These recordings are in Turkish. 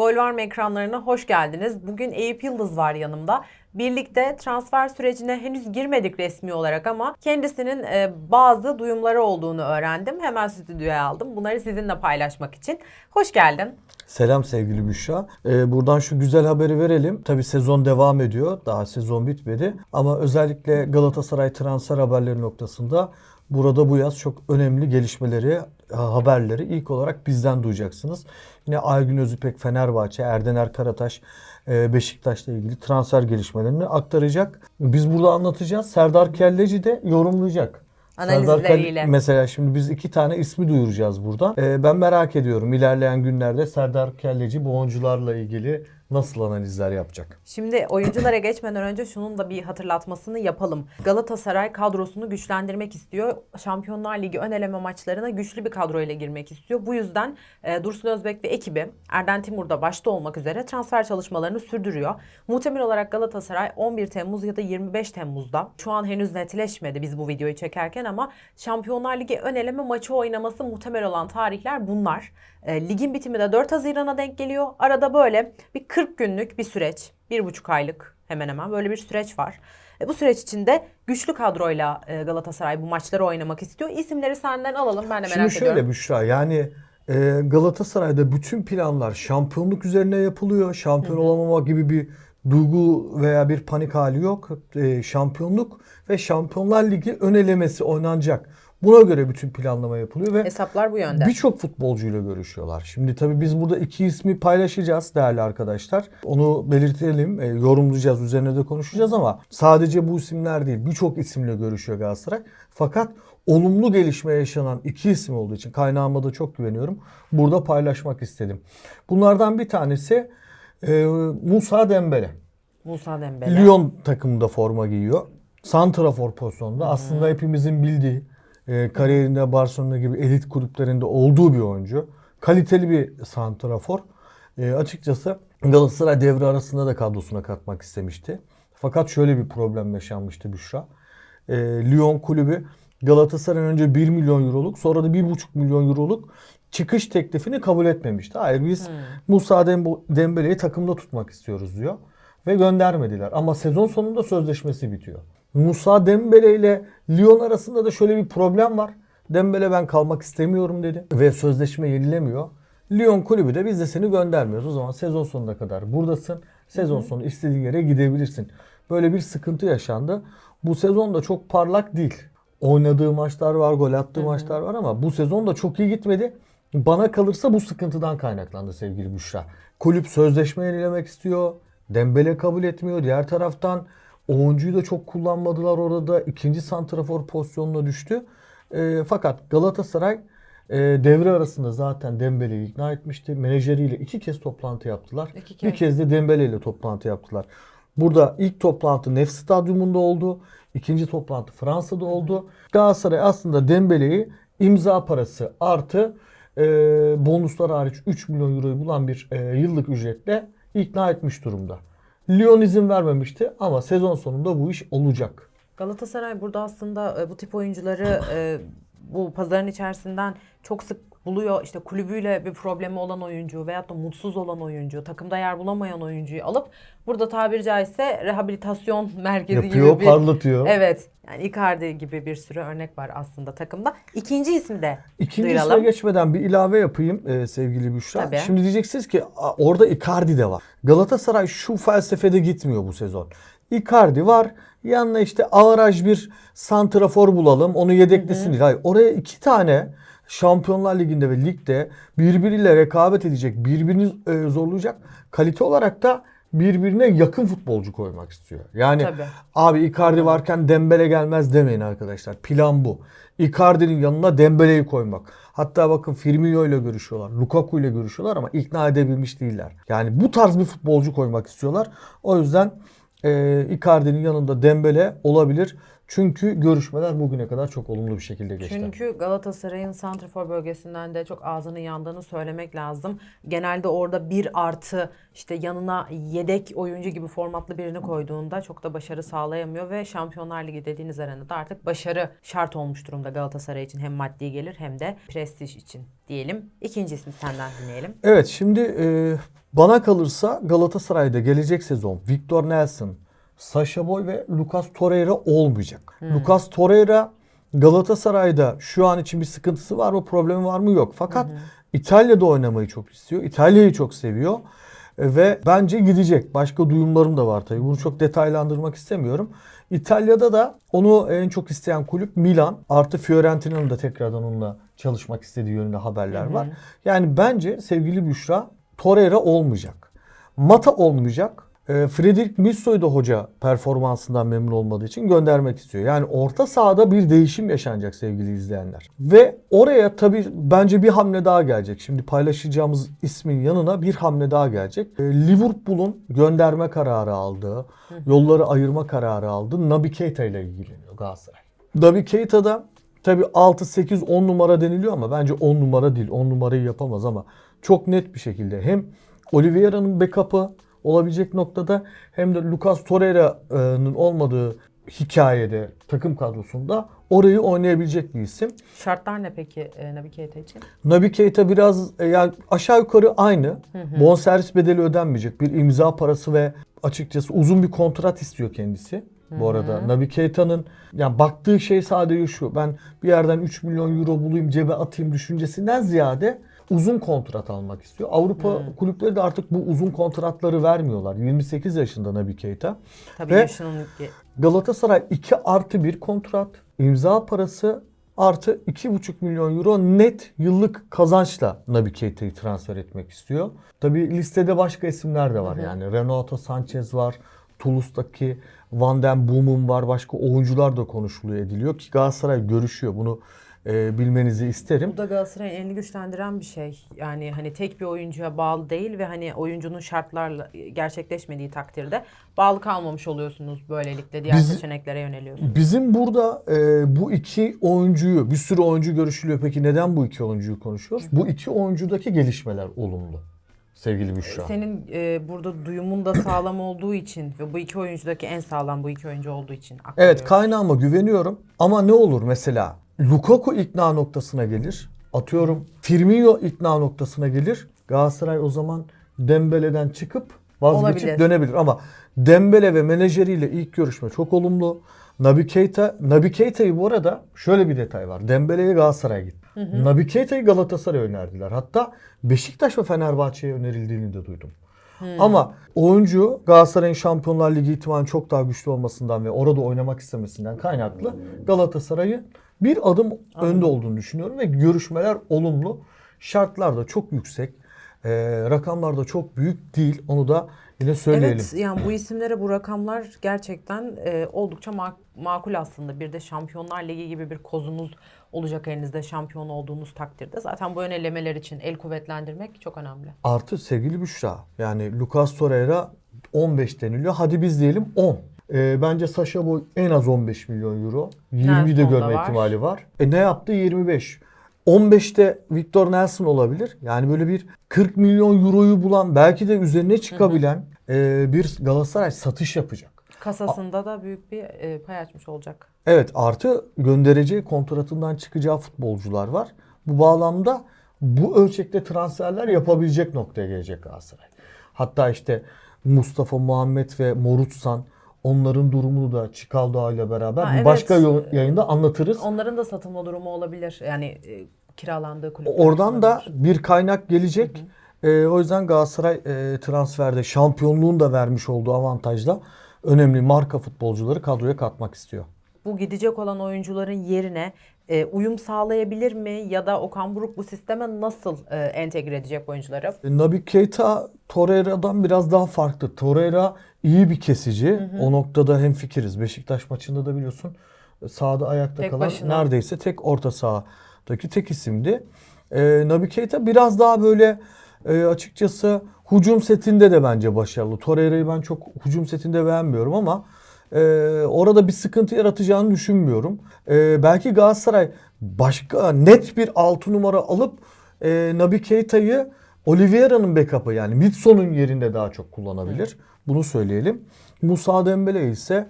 Gol var mı ekranlarına hoş geldiniz. Bugün Eyüp Yıldız var yanımda. Birlikte transfer sürecine henüz girmedik resmi olarak ama kendisinin e, bazı duyumları olduğunu öğrendim. Hemen stüdyoya aldım. Bunları sizinle paylaşmak için. Hoş geldin. Selam sevgili Büşra. Ee, buradan şu güzel haberi verelim. Tabi sezon devam ediyor. Daha sezon bitmedi. Ama özellikle Galatasaray transfer haberleri noktasında burada bu yaz çok önemli gelişmeleri, haberleri ilk olarak bizden duyacaksınız. Yine Aygün Özüpek Fenerbahçe, Erdener Karataş e, Beşiktaş'la ilgili transfer gelişmelerini aktaracak. Biz burada anlatacağız. Serdar Kelleci de yorumlayacak. Serdar Analizleriyle. Kale- Mesela şimdi biz iki tane ismi duyuracağız burada. Ee, ben merak ediyorum ilerleyen günlerde Serdar Kelleci bu oyuncularla ilgili nasıl analizler yapacak? Şimdi oyunculara geçmeden önce şunun da bir hatırlatmasını yapalım. Galatasaray kadrosunu güçlendirmek istiyor. Şampiyonlar Ligi ön eleme maçlarına güçlü bir kadroyla girmek istiyor. Bu yüzden e, Dursun Özbek ve ekibi Erden Timur da başta olmak üzere transfer çalışmalarını sürdürüyor. Muhtemel olarak Galatasaray 11 Temmuz ya da 25 Temmuz'da şu an henüz netleşmedi biz bu videoyu çekerken ama Şampiyonlar Ligi ön eleme maçı oynaması muhtemel olan tarihler bunlar. E, ligin bitimi de 4 Haziran'a denk geliyor. Arada böyle bir 40 günlük bir süreç, bir buçuk aylık hemen hemen böyle bir süreç var. E, bu süreç içinde güçlü kadroyla e, Galatasaray bu maçları oynamak istiyor. İsimleri senden alalım ben de merak Şimdi şöyle ediyorum. Büşra yani e, Galatasaray'da bütün planlar şampiyonluk üzerine yapılıyor. Şampiyon olamama gibi bir duygu veya bir panik hali yok. E, şampiyonluk ve Şampiyonlar Ligi ön elemesi oynanacak. Buna göre bütün planlama yapılıyor ve Hesaplar bu yönde. Birçok futbolcuyla görüşüyorlar. Şimdi tabii biz burada iki ismi paylaşacağız değerli arkadaşlar. Onu belirtelim, e, yorumlayacağız, üzerine de konuşacağız ama sadece bu isimler değil, birçok isimle görüşüyor Galatasaray. Fakat olumlu gelişme yaşanan iki isim olduğu için kaynağıma da çok güveniyorum. Burada paylaşmak istedim. Bunlardan bir tanesi e, Musa Dembele. Musa Dembele. Lyon takımında forma giyiyor. Santrafor pozisyonunda. Aslında hepimizin bildiği e, kariyerinde Barcelona gibi elit kulüplerinde olduğu bir oyuncu. Kaliteli bir santrafor. E, açıkçası Galatasaray devre arasında da kadrosuna katmak istemişti. Fakat şöyle bir problem yaşanmıştı Büşra. E, Lyon kulübü Galatasaray'ın önce 1 milyon euroluk sonra da 1,5 milyon euroluk çıkış teklifini kabul etmemişti. Hayır biz Musa Dembo- Dembele'yi takımda tutmak istiyoruz diyor. Ve göndermediler. Ama sezon sonunda sözleşmesi bitiyor. Musa Dembele ile Lyon arasında da şöyle bir problem var. Dembele ben kalmak istemiyorum dedi. Ve sözleşme yenilemiyor. Lyon kulübü de biz de seni göndermiyoruz. O zaman sezon sonuna kadar buradasın. Sezon sonu istediğin yere gidebilirsin. Böyle bir sıkıntı yaşandı. Bu sezon da çok parlak değil. Oynadığı maçlar var, gol attığı maçlar var ama bu sezon da çok iyi gitmedi. Bana kalırsa bu sıkıntıdan kaynaklandı sevgili Büşra. Kulüp sözleşme yenilemek istiyor. Dembele kabul etmiyor. Diğer taraftan oyuncuyu da çok kullanmadılar orada. İkinci santrafor pozisyonuna düştü. E, fakat Galatasaray e, devre arasında zaten Dembele'yi ikna etmişti. Menajeriyle iki kez toplantı yaptılar. İki kez. Bir kez de Dembele ile toplantı yaptılar. Burada ilk toplantı Nef Stadyumunda oldu. İkinci toplantı Fransa'da oldu. Galatasaray aslında Dembele'yi imza parası artı e, bonuslar hariç 3 milyon euroyu bulan bir e, yıllık ücretle ikna etmiş durumda. Lyon izin vermemişti ama sezon sonunda bu iş olacak. Galatasaray burada aslında e, bu tip oyuncuları e, bu pazarın içerisinden çok sık buluyor. İşte kulübüyle bir problemi olan oyuncu veyahut da mutsuz olan oyuncu, takımda yer bulamayan oyuncuyu alıp burada tabiri caizse rehabilitasyon merkezi Yapıyor, gibi bir parlatıyor. Evet. Yani Icardi gibi bir sürü örnek var aslında takımda. İkinci isim de İkinci duyuralım. isme geçmeden bir ilave yapayım e, sevgili Büşra. Tabii. Şimdi diyeceksiniz ki "Aa, orada Icardi de var. Galatasaray şu felsefede gitmiyor bu sezon. Icardi var. Yanına işte avaraj bir santrafor bulalım. Onu yedeklesin. değil. Hayır. Oraya iki tane Şampiyonlar Ligi'nde ve ligde birbiriyle rekabet edecek, birbirini e, zorlayacak kalite olarak da birbirine yakın futbolcu koymak istiyor. Yani Tabii. Abi Icardi varken Dembele gelmez demeyin arkadaşlar. Plan bu. Icardi'nin yanına Dembele'yi koymak. Hatta bakın Firmino ile görüşüyorlar. Lukaku ile görüşüyorlar ama ikna edebilmiş değiller. Yani bu tarz bir futbolcu koymak istiyorlar. O yüzden e, Icardi'nin yanında Dembele olabilir. Çünkü görüşmeler bugüne kadar çok olumlu bir şekilde geçti. Çünkü Galatasaray'ın santrafor bölgesinden de çok ağzının yandığını söylemek lazım. Genelde orada bir artı işte yanına yedek oyuncu gibi formatlı birini koyduğunda çok da başarı sağlayamıyor ve Şampiyonlar Ligi dediğiniz arenada artık başarı şart olmuş durumda Galatasaray için hem maddi gelir hem de prestij için diyelim. İkinci ismi senden dinleyelim. Evet şimdi e, bana kalırsa Galatasaray'da gelecek sezon Victor Nelson, Sasha Boy ve Lucas Torreira olmayacak. Lucas Torreira Galatasaray'da şu an için bir sıkıntısı var mı, problemi var mı yok. Fakat İtalya'da oynamayı çok istiyor. İtalya'yı çok seviyor. Ve bence gidecek. Başka duyumlarım da var tabii. Bunu çok detaylandırmak istemiyorum. İtalya'da da onu en çok isteyen kulüp Milan. Artı Fiorentina'nın da tekrardan onunla çalışmak istediği yönünde haberler var. Yani bence sevgili Büşra Torreira olmayacak. Mata olmayacak. E, Frederick Misso'yu da hoca performansından memnun olmadığı için göndermek istiyor. Yani orta sahada bir değişim yaşanacak sevgili izleyenler. Ve oraya tabii bence bir hamle daha gelecek. Şimdi paylaşacağımız ismin yanına bir hamle daha gelecek. E, Liverpool'un gönderme kararı aldığı, yolları ayırma kararı aldığı Naby Keita ile ilgileniyor Galatasaray. Naby Keita da tabii 6, 8, 10 numara deniliyor ama bence 10 numara değil. 10 numarayı yapamaz ama çok net bir şekilde hem Oliveira'nın backup'ı olabilecek noktada hem de Lucas Torreira'nın olmadığı hikayede takım kadrosunda orayı oynayabilecek bir isim. Şartlar ne peki e, Naby Keita için? Naby Keita biraz e, yani aşağı yukarı aynı. Bonservis bedeli ödenmeyecek. Bir imza parası ve açıkçası uzun bir kontrat istiyor kendisi. Bu arada Naby Keita'nın yani baktığı şey sadece şu. Ben bir yerden 3 milyon euro bulayım cebe atayım düşüncesinden ziyade uzun kontrat almak istiyor. Avrupa kulüpleri de artık bu uzun kontratları vermiyorlar. 28 yaşında Naby Keita. Tabii Ve- Galatasaray 2 artı 1 kontrat, imza parası artı 2,5 milyon euro net yıllık kazançla Naby Keita'yı transfer etmek istiyor. Tabi listede başka isimler de var yani. Renato Sanchez var, Toulouse'daki Van den Boom'un var, başka oyuncular da konuşuluyor ediliyor ki Galatasaray görüşüyor. Bunu e, bilmenizi isterim. Bu da Galatasaray'ın elini güçlendiren bir şey. Yani hani tek bir oyuncuya bağlı değil ve hani oyuncunun şartlarla gerçekleşmediği takdirde bağlı kalmamış oluyorsunuz böylelikle diğer Biz- seçeneklere yöneliyorsunuz. Bizim burada e, bu iki oyuncuyu, bir sürü oyuncu görüşülüyor. Peki neden bu iki oyuncuyu konuşuyoruz? Bu iki oyuncudaki gelişmeler olumlu. Sevgili Büşra. Senin e, burada duyumun da sağlam olduğu için ve bu iki oyuncudaki en sağlam bu iki oyuncu olduğu için Evet kaynağıma güveniyorum ama ne olur mesela Lukaku ikna noktasına gelir. Atıyorum Firmino ikna noktasına gelir. Galatasaray o zaman Dembele'den çıkıp vazgeçip Olabilir. dönebilir. Ama Dembele ve menajeriyle ilk görüşme çok olumlu. Naby Keita, Naby Keita'yı bu arada şöyle bir detay var. Dembele'ye Galatasaray'a gitti. Naby Keita'yı Galatasaray'a önerdiler. Hatta Beşiktaş ve Fenerbahçe'ye önerildiğini de duydum. Ama oyuncu Galatasaray'ın Şampiyonlar Ligi ihtimalinin çok daha güçlü olmasından ve orada oynamak istemesinden kaynaklı Galatasaray'ın bir adım önde olduğunu düşünüyorum ve görüşmeler olumlu. Şartlar da çok yüksek. Ee, rakamlar da çok büyük değil. Onu da yine söyleyelim. Evet yani bu isimlere bu rakamlar gerçekten e, oldukça ma- makul aslında. Bir de Şampiyonlar Ligi gibi bir kozunuz olacak elinizde şampiyon olduğunuz takdirde. Zaten bu önelemeler için el kuvvetlendirmek çok önemli. Artı sevgili Büşra yani Lucas Torreira 15 deniliyor. Hadi biz diyelim 10. Ee, bence Sasha Boy en az 15 milyon euro. 20'yi de görme var. ihtimali var. E ne yaptı? 25. 15'te Victor Nelson olabilir. Yani böyle bir 40 milyon euroyu bulan belki de üzerine çıkabilen e, bir Galatasaray satış yapacak. Kasasında da büyük bir e, pay açmış olacak. Evet artı göndereceği kontratından çıkacağı futbolcular var. Bu bağlamda bu ölçekte transferler yapabilecek noktaya gelecek Galatasaray. Hatta işte Mustafa Muhammed ve Morutsan onların durumunu da Çikaldağ ile beraber Ha, bir evet. başka yayında anlatırız. Onların da satılma durumu olabilir. Yani e, kiralandığı kulüpler. Oradan da olabilir. bir kaynak gelecek. Ee, o yüzden Galatasaray e, transferde şampiyonluğun da vermiş olduğu avantajla önemli marka futbolcuları kadroya katmak istiyor. Bu gidecek olan oyuncuların yerine e, uyum sağlayabilir mi ya da Okan Buruk bu sisteme nasıl e, entegre edecek oyuncuları? Naby Keita Torreira'dan biraz daha farklı. Torreira iyi bir kesici. O noktada hem fikiriz. Beşiktaş maçında da biliyorsun sahada ayakta Tek kalan başına. neredeyse tek orta sahadaki tek isimdi. Ee, Naby Keita biraz daha böyle e, açıkçası hücum setinde de bence başarılı. Torreira'yı ben çok hücum setinde beğenmiyorum ama e, orada bir sıkıntı yaratacağını düşünmüyorum. E, belki Galatasaray başka net bir 6 numara alıp e, Naby Keita'yı Oliveira'nın backup'ı yani Mitson'un yerinde daha çok kullanabilir. Bunu söyleyelim. Musa Dembele ise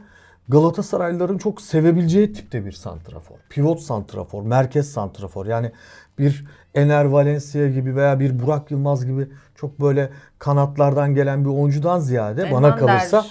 Galatasaraylıların çok sevebileceği tipte bir santrafor. Pivot santrafor, merkez santrafor. Yani bir Ener Valencia gibi veya bir Burak Yılmaz gibi çok böyle kanatlardan gelen bir oyuncudan ziyade bana Elmander kalırsa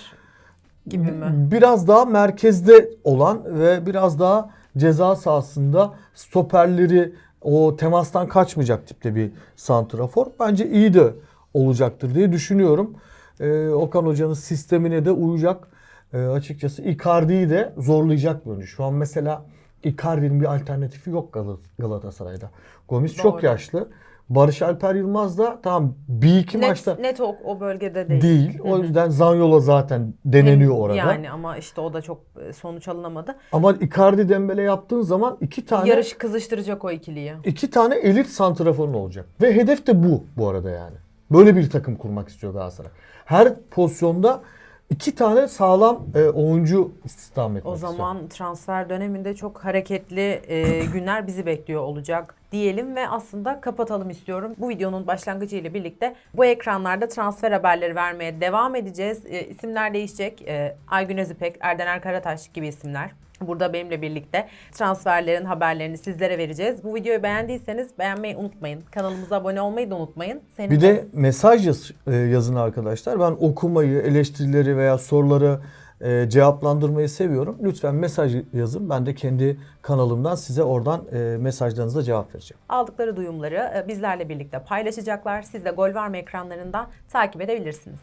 gibi mi? biraz daha merkezde olan ve biraz daha ceza sahasında stoperleri o temastan kaçmayacak tipte bir santrafor. Bence iyi de olacaktır diye düşünüyorum. Ee, Okan Hoca'nın sistemine de uyacak. Ee, açıkçası Icardi'yi de zorlayacak oyuncu. Şu an mesela Icardi'nin bir alternatifi yok Gal- Galatasaray'da. Gomis çok Doğru. yaşlı. Barış Alper Yılmaz da tamam bir iki Net, maçta net o, o bölgede değil. değil. O yüzden Zanyolo zaten deneniyor orada. Yani ama işte o da çok e, sonuç alınamadı. Ama Icardi Dembele yaptığın zaman iki tane Yarış kızıştıracak o ikiliyi. iki tane elit santraforun olacak. Ve hedef de bu bu arada yani. Böyle bir takım kurmak istiyor Galatasaray. Her pozisyonda iki tane sağlam e, oyuncu istihdam etmek O istiyor. zaman transfer döneminde çok hareketli e, günler bizi bekliyor olacak diyelim ve aslında kapatalım istiyorum. Bu videonun başlangıcı ile birlikte bu ekranlarda transfer haberleri vermeye devam edeceğiz. E, isimler değişecek. E, Aygün Özüpek, Erdener Karataş gibi isimler. Burada benimle birlikte transferlerin haberlerini sizlere vereceğiz. Bu videoyu beğendiyseniz beğenmeyi unutmayın. Kanalımıza abone olmayı da unutmayın. Senin Bir de mesaj yaz- e, yazın arkadaşlar. Ben okumayı, eleştirileri veya soruları e, cevaplandırmayı seviyorum. Lütfen mesaj yazın. Ben de kendi kanalımdan size oradan e, mesajlarınıza cevap vereceğim. aldıkları duyumları e, bizlerle birlikte paylaşacaklar. Siz de Gol Var mı ekranlarından takip edebilirsiniz.